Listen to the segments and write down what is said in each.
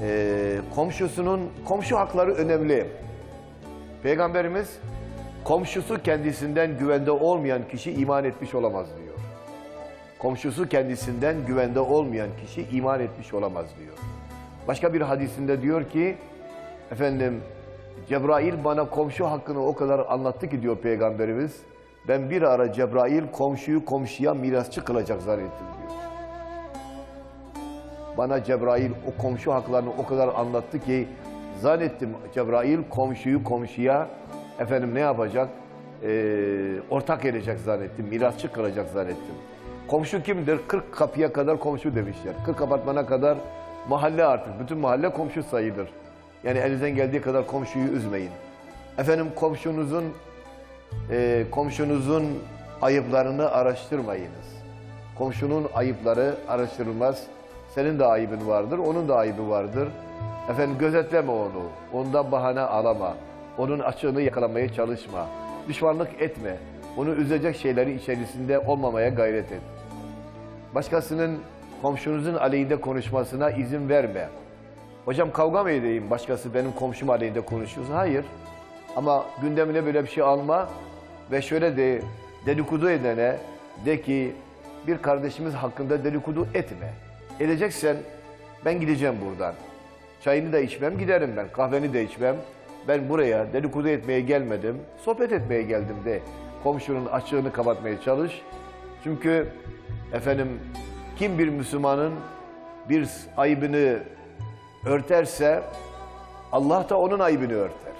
e, komşusunun komşu hakları önemli. Peygamberimiz komşusu kendisinden güvende olmayan kişi iman etmiş olamaz diyor. Komşusu kendisinden güvende olmayan kişi iman etmiş olamaz diyor. Başka bir hadisinde diyor ki efendim Cebrail bana komşu hakkını o kadar anlattı ki diyor Peygamberimiz. Ben bir ara Cebrail komşuyu komşuya mirasçı kılacak zannettim diyor. Bana Cebrail o komşu haklarını o kadar anlattı ki zannettim Cebrail komşuyu komşuya efendim ne yapacak? Ee, ortak edecek zannettim. Mirasçı kılacak zannettim. Komşu kimdir? 40 kapıya kadar komşu demişler. 40 apartmana kadar mahalle artık. Bütün mahalle komşu sayılır. Yani elinizden geldiği kadar komşuyu üzmeyin. Efendim komşunuzun e, komşunuzun ayıplarını araştırmayınız. Komşunun ayıpları araştırılmaz. Senin de ayıbın vardır, onun da ayıbı vardır. Efendim gözetleme onu, ondan bahane alama. Onun açığını yakalamaya çalışma. Düşmanlık etme. Onu üzecek şeyleri içerisinde olmamaya gayret et. Başkasının komşunuzun aleyhinde konuşmasına izin verme. Hocam kavga mı edeyim başkası benim komşum aleyhinde konuşuyorsa? Hayır. Ama gündemine böyle bir şey alma ve şöyle de dedikodu edene de ki bir kardeşimiz hakkında dedikodu etme. Edeceksen ben gideceğim buradan. Çayını da içmem giderim ben. Kahveni de içmem. Ben buraya dedikodu etmeye gelmedim. Sohbet etmeye geldim de. Komşunun açığını kapatmaya çalış. Çünkü efendim kim bir Müslümanın bir ayıbını örterse Allah da onun ayıbını örter.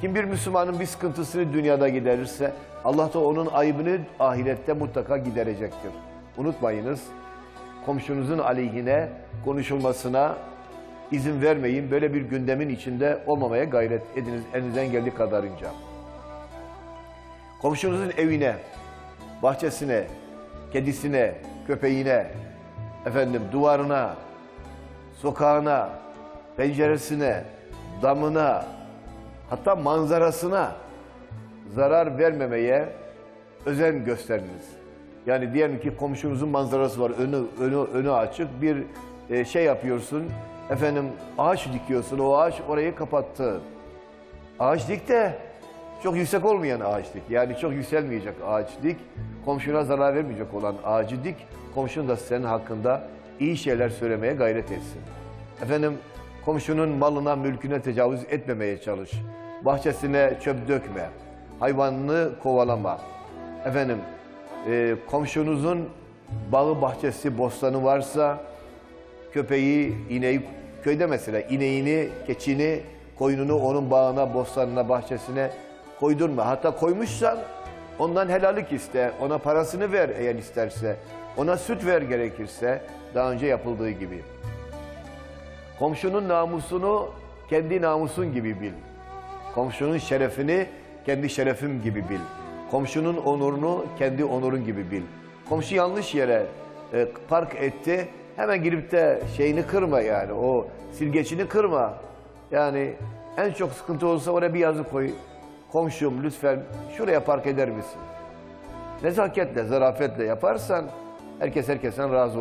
Kim bir Müslümanın bir sıkıntısını dünyada giderirse Allah da onun ayıbını ahirette mutlaka giderecektir. Unutmayınız komşunuzun aleyhine konuşulmasına izin vermeyin. Böyle bir gündemin içinde olmamaya gayret ediniz elinizden geldiği kadarınca. Komşunuzun evine, bahçesine, kedisine, köpeğine, efendim duvarına, sokağına, penceresine, damına, hatta manzarasına zarar vermemeye özen gösteriniz. Yani diyelim ki komşunuzun manzarası var, önü önü önü açık bir e, şey yapıyorsun. Efendim ağaç dikiyorsun, o ağaç orayı kapattı. Ağaç dik de çok yüksek olmayan ağaç dik. Yani çok yükselmeyecek ağaç dik. Komşuna zarar vermeyecek olan ağacı dik. Komşun da senin hakkında iyi şeyler söylemeye gayret etsin. Efendim komşunun malına, mülküne tecavüz etmemeye çalış. Bahçesine çöp dökme. Hayvanını kovalama. Efendim e, komşunuzun bağı, bahçesi, bostanı varsa köpeği, ineği, köyde mesela ineğini, keçini, koyununu onun bağına, bostanına, bahçesine koydurma. Hatta koymuşsan ondan helallik iste, ona parasını ver eğer isterse. Ona süt ver gerekirse daha önce yapıldığı gibi. Komşunun namusunu kendi namusun gibi bil. Komşunun şerefini kendi şerefim gibi bil. Komşunun onurunu kendi onurun gibi bil. Komşu yanlış yere e, park etti. Hemen girip de şeyini kırma yani. O silgecini kırma. Yani en çok sıkıntı olursa oraya bir yazı koy. Komşum lütfen şuraya park eder misin? Nezaketle, zarafetle yaparsan herkes herkesten razı olur.